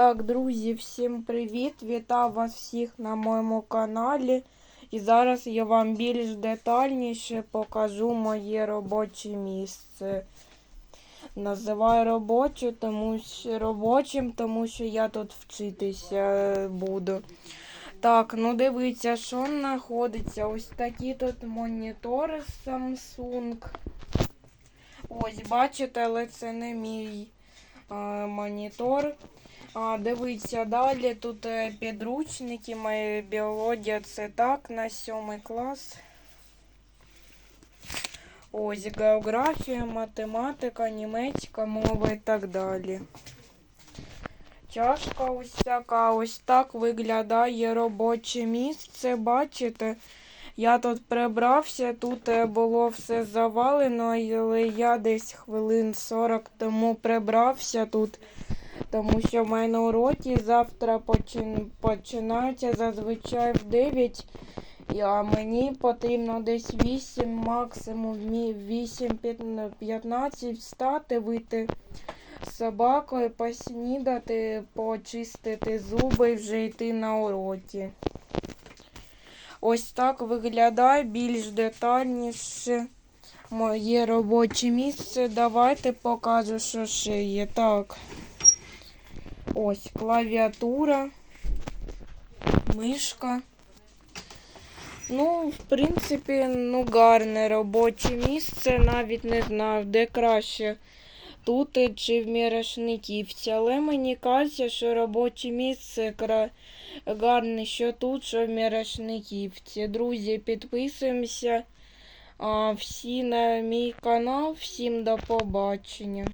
Так, друзі, всім привіт! Вітаю вас всіх на моєму каналі. І зараз я вам більш детальніше покажу моє робоче місце. Називаю робочу, тому що робочим, тому що я тут вчитися буду. Так, ну дивіться, що знаходиться. Ось такі тут монітори Samsung. Ось, бачите, але це не мій е, монітор. А, дивіться, далі тут е, підручники, моя біологія це так, на сьомий клас. Ось географія, математика, німецька мова і так далі. Чашка ось така, ось так виглядає робоче місце. Бачите? Я тут прибрався, тут е, було все завалено, але я десь хвилин 40 тому прибрався тут. Тому що в мене уроки завтра почин... починаються зазвичай в 9. І- А мені потрібно десь 8, максимум 8-15 встати, вийти з собакою, поснідати, почистити зуби і вже йти на уроки. Ось так виглядає більш детальніше моє робоче місце. Давайте покажу, що ще є. Так. Ось клавіатура, мишка. Ну, в принципі, ну, гарне робоче місце. Навіть не знаю, де краще. Тут чи в Мірошниківці. Але мені кажеться, що робоче місце кра... гарне, що тут, що в Мірошниківці. Друзі, підписуємося а, всі на мій канал. Всім до побачення.